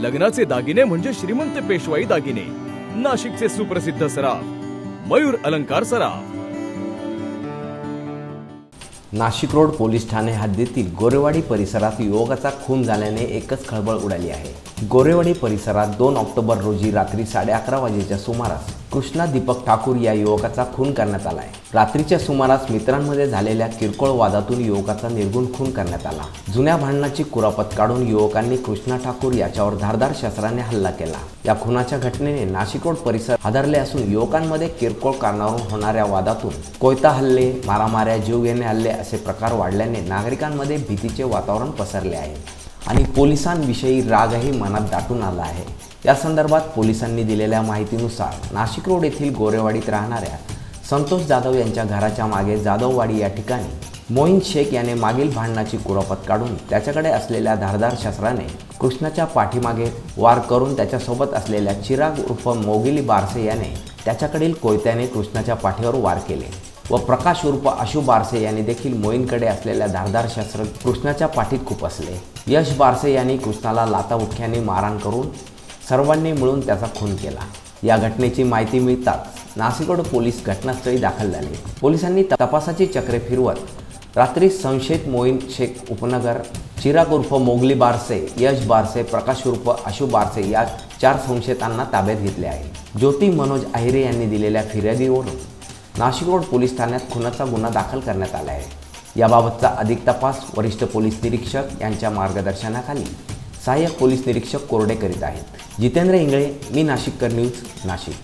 लग्नाचे दागिने म्हणजे श्रीमंत पेशवाई दागिने. नाशिकचे सुप्रसिद्ध सराफ मयूर अलंकार सराफ. नाशिक रोड पोलीस ठाणे हद्दीतील गोरेवाडी परिसरात युवकाचा खून झाल्याने एकच खळबळ उडाली आहे. गोरेवाडी परिसरात दोन ऑक्टोबर रोजी रात्री साडे अकरा वाजेच्या सुमारास कृष्णा दीपक ठाकूर या युवकाचा खून करण्यात आला आहे. रात्रीच्या सुमारास मित्रांमध्ये झालेल्या किरकोळ वादातून युवकाचा निर्गुण खून करण्यात आला. जुन्या भांडणाची कुरापत काढून युवकांनी कृष्णा ठाकूर याच्यावर धारदार शस्त्राने हल्ला केला. या खुनाच्या घटनेने नाशिक रोड परिसर हादरले असून युवकांमध्ये किरकोळ कारणावरून होणाऱ्या वादातून कोयता हल्ले मारामाऱ्या जीव घेणे हल्ले असे प्रकार वाढल्याने नागरिकांमध्ये भीतीचे वातावरण पसरले आहे. आणि पोलिसांविषयी रागही मनात दाटून आला आहे. या संदर्भात पोलिसांनी दिलेल्या माहितीनुसार नाशिक रोड येथील गोरेवाडीत राहणाऱ्या संतोष जाधव यांच्या घराच्या मागे जाधववाडी या ठिकाणी मोईन शेख याने मागील भांडणाची कुरापत काढून त्याच्याकडे असलेल्या धारदार शस्त्राने कृष्णाच्या पाठीमागे वार करून त्याच्यासोबत असलेल्या चिराग उर्फ मोगिली बारसे याने त्याच्याकडील कोयत्याने कृष्णाच्या पाठीवर वार केले. व प्रकाश उर्फ आशू बारसे यांनी देखील मोईनकडे असलेल्या धारदार शस्त्र कृष्णाच्या पाठीत खुपसले यश बारसे यांनी कृष्णाला लाताउठ्याने मारहाण करून सर्वांनी मिळून त्याचा खून केला. या घटनेची माहिती मिळताच नाशिकोड पोलीस घटनास्थळी दाखल झाले. पोलिसांनी तपासाची चक्रे फिरवत रात्री संशयित मोईन शेख उपनगर चिराग उर्फ मोगली बारसे यश बारसे प्रकाश उर्फ आशू बारसे या चार संशयितांना ताब्यात घेतले आहे. ज्योती मनोज आहिरे यांनी दिलेल्या फिर्यादीवरून नाशिक रोड पोलीस ठाण्यात खुनाचा गुन्हा दाखल करण्यात आला आहे. याबाबतचा अधिक तपास वरिष्ठ पोलीस निरीक्षक यांच्या मार्गदर्शनाखाली सहाय्यक पोलीस निरीक्षक कोरडे करीत आहेत. जितेंद्र इंगळे मी नाशिककर न्यूज नाशिक.